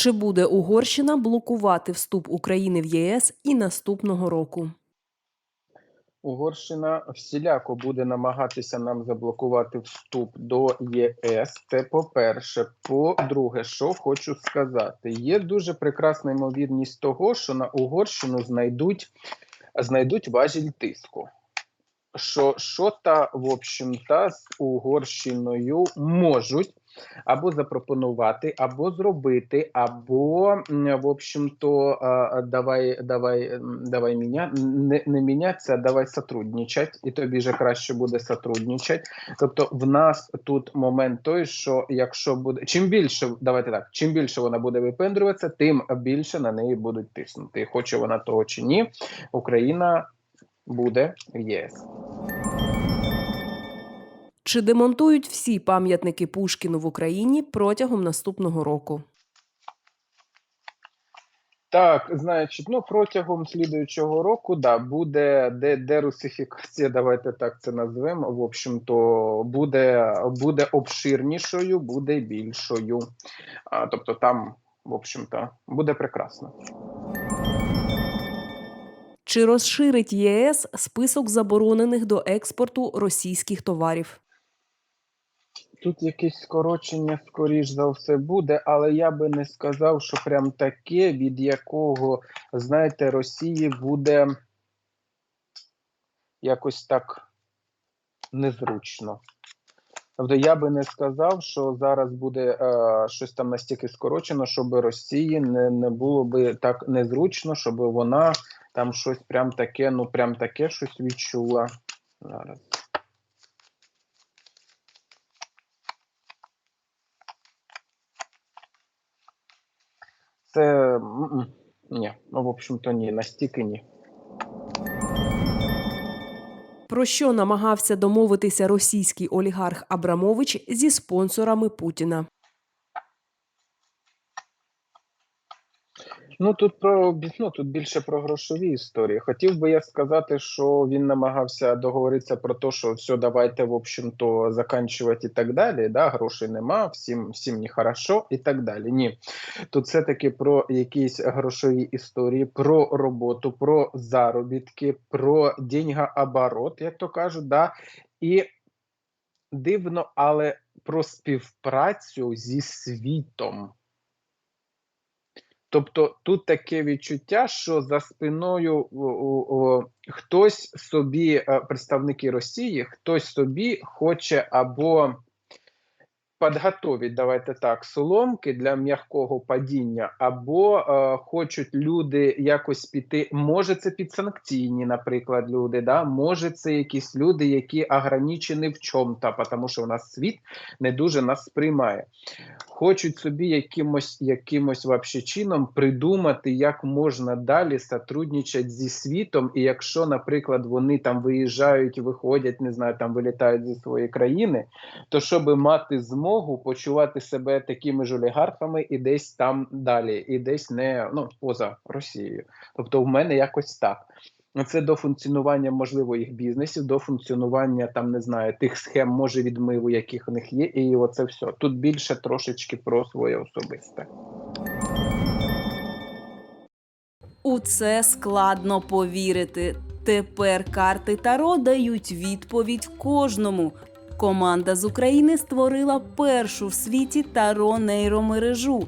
Чи буде Угорщина блокувати вступ України в ЄС і наступного року? Угорщина всіляко буде намагатися нам заблокувати вступ до ЄС. Це по-перше. По-друге, що хочу сказати, є дуже прекрасна ймовірність того, що на Угорщину знайдуть, знайдуть важіль тиску. Що, що та, в общем-то, з Угорщиною можуть або запропонувати, або зробити, або, в общем-то, давай, давай, давай міня, не, не мінятися, давай сотрудничать, і тобі же краще буде сотрудничать. Тобто, в нас тут момент той, що якщо буде чим більше, давайте так, чим більше вона буде випендрюватися, тим більше на неї будуть тиснути. Хоче вона того чи ні, Україна буде в ЄС. Чи демонтують всі пам'ятники Пушкіну в Україні протягом наступного року? Так, значить, ну протягом слідуючого року да, буде де, дерусифікація, давайте так це назвемо. В общем-то, буде, буде обширнішою, буде більшою. А, тобто там, в общем-то, буде прекрасно. Чи розширить ЄС список заборонених до експорту російських товарів? Тут якесь скорочення, скоріш за все, буде, але я би не сказав, що прям таке, від якого, знаєте, Росії буде якось так незручно. Тобто я би не сказав, що зараз буде е, щось там настільки скорочено, щоб Росії не, не було би так незручно, щоб вона там щось прям таке, ну прям таке щось відчула. Зараз. Це ні, ну в общем-то ні, настільки ні. Про що намагався домовитися російський олігарх Абрамович зі спонсорами Путіна? Ну тут про ну, тут більше про грошові історії. Хотів би я сказати, що він намагався договоритися про те, що все, давайте, в общем-то, заканчувати і так далі. Да, грошей нема, всім всім не хорошо і так далі. Ні, тут все таки про якісь грошові історії, про роботу, про заробітки, про деньгооборот, як то кажуть, да, і дивно, але про співпрацю зі світом. Тобто тут таке відчуття, що за спиною о, о, хтось собі, е, представники Росії, хтось собі хоче або підготовить, давайте так, соломки для м'якого падіння, або е, хочуть люди якось піти. Може, це підсанкційні, наприклад, люди, да? може, це якісь люди, які ограничені в чому-то, тому що у нас світ не дуже нас сприймає. Хочуть собі якимось якимось вообще чином придумати, як можна далі сотрудничати зі світом. І якщо, наприклад, вони там виїжджають, виходять, не знаю, там вилітають зі своєї країни, то щоб мати змогу почувати себе такими ж олігархами і десь там далі, і десь не ну поза Росією. Тобто, в мене якось так. Ну, Це до функціонування можливо їх бізнесів, до функціонування там не знаю тих схем, може відмиву, яких у них є, і оце все. Тут більше трошечки про своє особисте. У це складно повірити. Тепер карти Таро дають відповідь кожному. Команда з України створила першу в світі Таро нейромережу.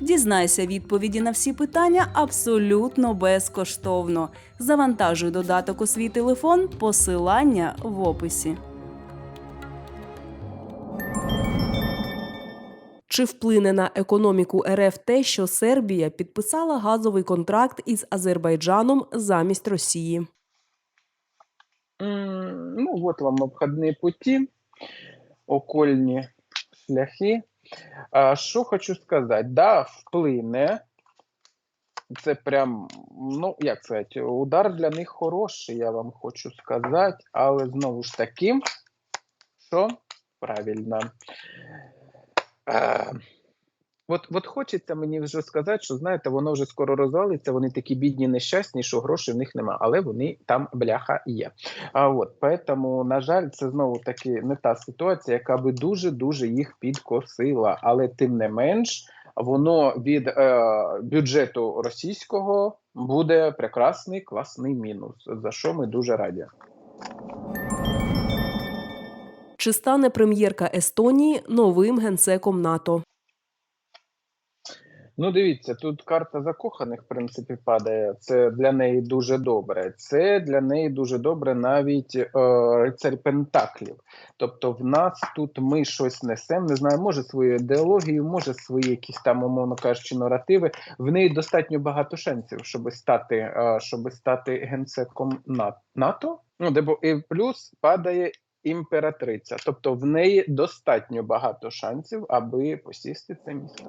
Дізнайся відповіді на всі питання абсолютно безкоштовно. Завантажуй додаток у свій телефон, посилання в описі. Чи вплине на економіку РФ те, що Сербія підписала газовий контракт із Азербайджаном замість Росії? Ну, от вам обходні путі, окольні шляхи. Що хочу сказати? Да, вплине. Це прям, ну, як сказати, удар для них хороший, я вам хочу сказати, але знову ж таки, що правильно. От, от хочеться мені вже сказати, що знаєте, воно вже скоро розвалиться. Вони такі бідні, нещасні, що грошей в них нема, але вони там бляха є. А от поэтому, на жаль, це знову таки не та ситуація, яка би дуже дуже їх підкосила. Але тим не менш, воно від е, бюджету російського буде прекрасний класний мінус, за що ми дуже раді. Чи стане прем'єрка Естонії новим генсеком НАТО? Ну, дивіться, тут карта закоханих, в принципі, падає. Це для неї дуже добре. Це для неї дуже добре навіть е, рицарь Пентаклів. Тобто, в нас тут ми щось несемо, не знаю, може свою ідеологію, може свої якісь там, умовно кажучи, наративи. В неї достатньо багато шансів, щоб стати, е, щоб стати генсеком На- НАТО. Ну, де бо і плюс падає. Імператриця, тобто в неї достатньо багато шансів, аби посісти це місце.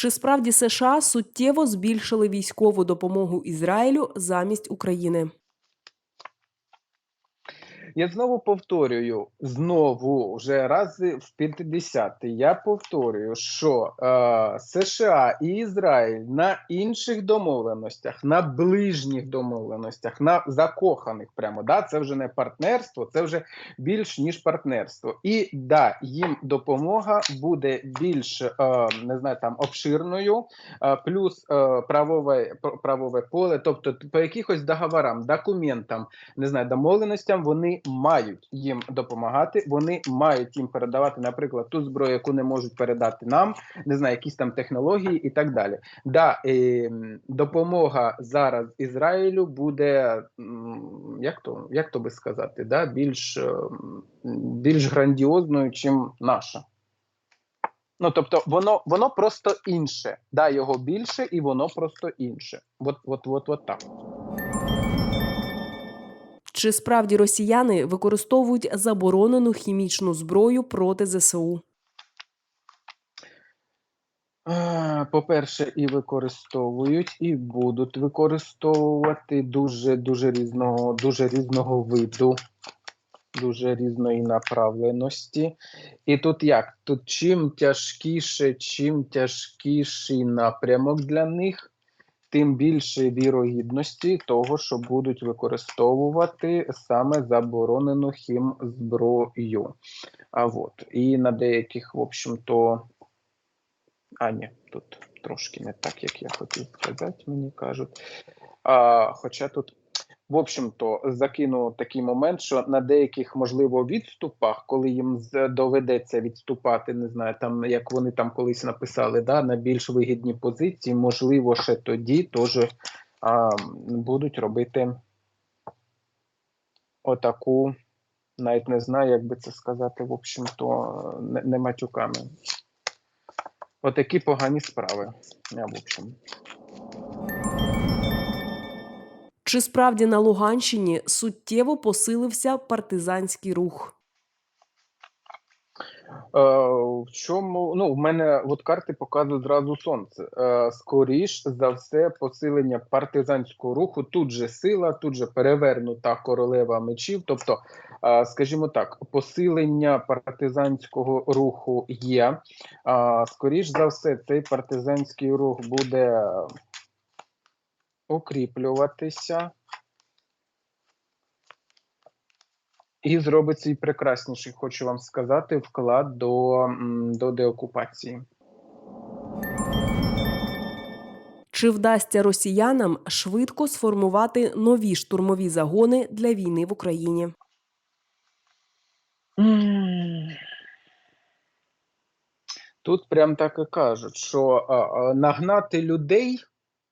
Чи справді США суттєво збільшили військову допомогу Ізраїлю замість України? Я знову повторюю, знову вже рази в 50 я повторюю, що е, США і Ізраїль на інших домовленостях, на ближніх домовленостях, на закоханих прямо, да, це вже не партнерство, це вже більш ніж партнерство. І да, їм допомога буде більш е, не знаю, там обширною, е, плюс е, правове, правове поле, тобто по якихось договорам, документам, не знаю, домовленостям вони мають їм допомагати. Вони мають їм передавати, наприклад, ту зброю, яку не можуть передати нам, не знаю, якісь там технології і так далі. Да, е, допомога зараз Ізраїлю буде як то як то би сказати, да, більш, е, більш грандіозною, чим наша. Ну, тобто, воно воно просто інше. Да, його більше, і воно просто інше. От, от, от, от так. Чи справді росіяни використовують заборонену хімічну зброю проти ЗСУ? По-перше, і використовують, і будуть використовувати дуже дуже різного, дуже різного виду, дуже різної направленості. І тут як? Тут чим тяжкіше, чим тяжкіший напрямок для них, тим більше вірогідності того, що будуть використовувати саме заборонену хімзброю. А от і на деяких, в общем-то. А, ні, тут трошки не так, як я хотів сказати, мені кажуть. А, хоча тут, в общем-то, закину такий момент, що на деяких, можливо, відступах, коли їм доведеться відступати, не знаю, там як вони там колись написали, да, на більш вигідні позиції, можливо, ще тоді теж а, будуть робити отаку, навіть не знаю, як би це сказати, в общем-то, не, не матюками. Отакі погані справи. Я, в общем. Чи справді на Луганщині суттєво посилився партизанський рух? Е, в чому ну в мене от карти показують зразу сонце. Е, скоріш за все, посилення партизанського руху. Тут же сила, тут же перевернута королева мечів. Тобто, е, скажімо так, посилення партизанського руху є. Е, скоріш за все, цей партизанський рух буде укріплюватися. І зробить свій прекрасніший, хочу вам сказати, вклад до, до деокупації. Чи вдасться росіянам швидко сформувати нові штурмові загони для війни в Україні? Тут прям так і кажуть, що нагнати людей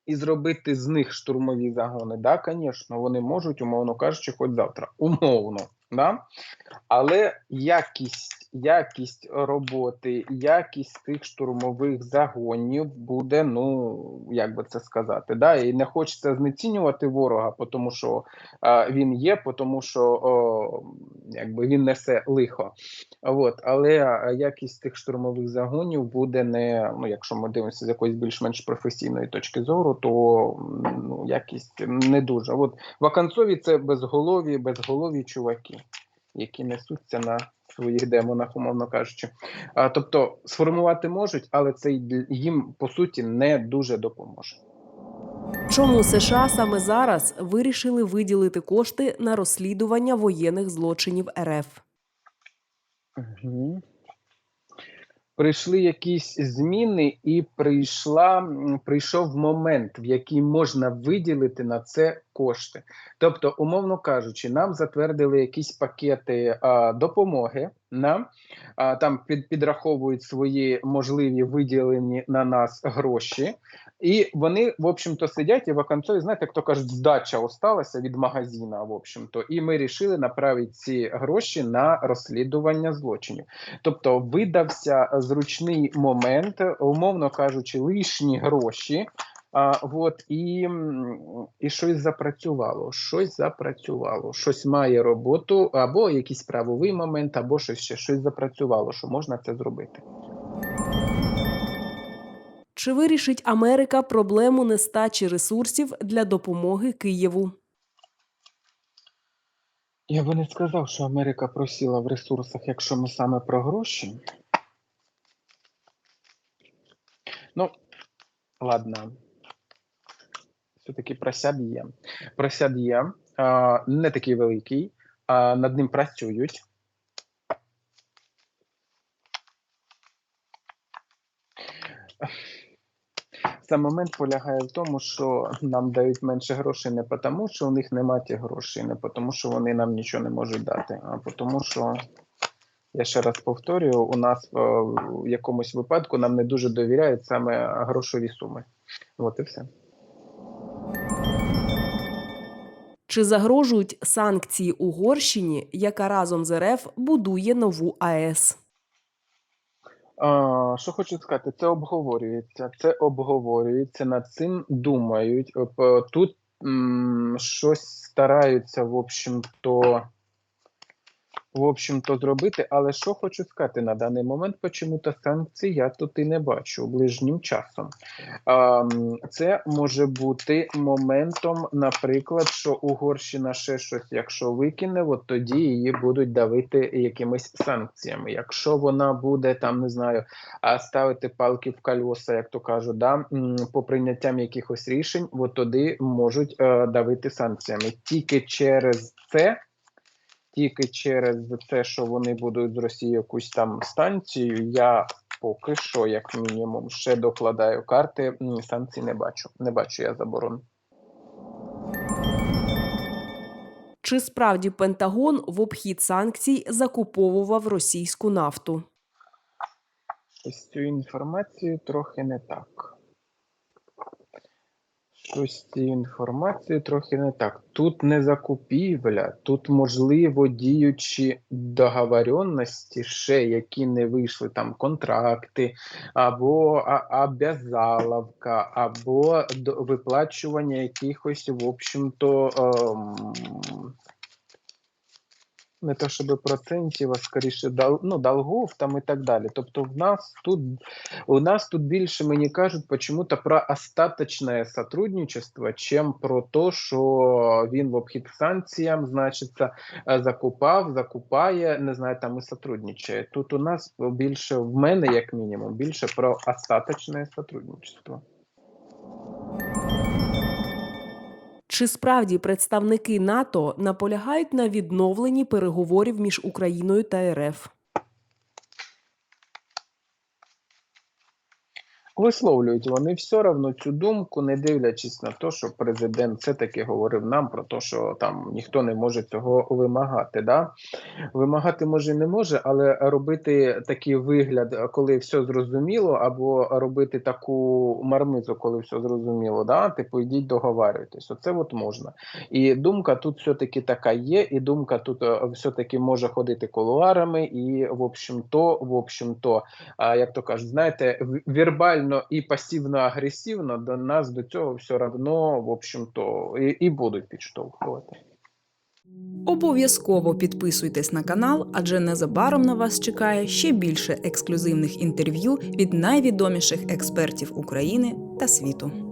і зробити з них штурмові загони, да, звісно, вони можуть, умовно кажучи, хоч завтра. Умовно. Да? Але якість, якість роботи, якість тих штурмових загонів буде, ну як би це сказати, да? і не хочеться знецінювати ворога, тому що а, він є, тому що о, якби він несе лихо. От, але якість тих штурмових загонів буде не, ну якщо ми дивимося з якоїсь більш-менш професійної точки зору, то ну, якість не дуже. От вакансові це безголові, безголові чуваки які несуться на своїх демонах, умовно кажучи. А, тобто сформувати можуть, але це й їм по суті не дуже допоможе. Чому США саме зараз вирішили виділити кошти на розслідування воєнних злочинів РФ? Угу. Прийшли якісь зміни, і прийшла, прийшов момент, в який можна виділити на це кошти. Тобто, умовно кажучи, нам затвердили якісь пакети а, допомоги. На а, там під, підраховують свої можливі виділені на нас гроші, і вони, в общем-то, сидять і в оконцові, знаєте, як то кажуть, здача осталася від магазина, в общем-то, і ми рішили направити ці гроші на розслідування злочинів. Тобто видався зручний момент, умовно кажучи, лишні гроші. А, от, і, і щось запрацювало, щось запрацювало, щось має роботу, або якийсь правовий момент, або щось ще щось запрацювало, що можна це зробити. Чи вирішить Америка проблему нестачі ресурсів для допомоги Києву? Я би не сказав, що Америка просіла в ресурсах, якщо ми саме про гроші. Ну, ладно. Все-таки просяд є. Просяд є. А, не такий великий. А, над ним працюють. Сам момент полягає в тому, що нам дають менше грошей не тому, що у них немає тих грошей, не тому, що вони нам нічого не можуть дати, а тому, що я ще раз повторюю, у нас е, в якомусь випадку нам не дуже довіряють саме грошові суми. От і все. Чи загрожують санкції Угорщині, яка разом з РФ будує нову АЕС? Що хочу сказати, це обговорюється. Це обговорюється, над цим думають. Е, Тут м, щось стараються, в общем-то, в общем-то, зробити. Але що хочу сказати на даний момент, почему-то санкцій я тут і не бачу ближнім часом. Це може бути моментом, наприклад, що Угорщина ще щось, якщо викине, от тоді її будуть давити якимись санкціями. Якщо вона буде там, не знаю, ставити палки в колеса, як то кажуть, да, по прийняттям якихось рішень, от тоді можуть е, давити санкціями. Тільки через це, тільки через те, що вони будуть з Росії якусь там станцію, я поки що, як мінімум, ще докладаю карти. Санкцій не бачу. Не бачу я заборон. Чи справді Пентагон в обхід санкцій закуповував російську нафту? З цією інформацією трохи не так. Щось інформації трохи не так. Тут не закупівля, тут, можливо, діючі договоренності, ще які не вийшли, там контракти, або обязаловка, або виплачування якихось, в общем-то, ем, не то щоб процентів, а скоріше дол, ну, долгов там і так далі. Тобто, в нас тут у нас тут більше мені кажуть почему-то про остаточне сотрудничество, чим про те, що він в обхід санкціям, значиться, е, закупав, закупає, не знаю, там і сотрудничає. Тут у нас більше в мене, як мінімум, більше про остаточне сотрудничество. Чи справді представники НАТО наполягають на відновленні переговорів між Україною та РФ? Висловлюють вони все одно цю думку, не дивлячись на те, що президент все-таки говорив нам про те, що там ніхто не може цього вимагати. Да? Вимагати може не може, але робити такий вигляд, коли все зрозуміло, або робити таку мармизу, коли все зрозуміло, да? типу йдіть договарюйтесь. Оце от можна. І думка тут все-таки така є, і думка тут е, все-таки може ходити колуарами, і в общем-то, в общем-то, як то кажуть, знаєте, в- вірбально і пасивно-агресивно до нас до цього все одно, в общем-то, і, і будуть підштовхувати. Обов'язково підписуйтесь на канал, адже незабаром на вас чекає ще більше ексклюзивних інтерв'ю від найвідоміших експертів України та світу.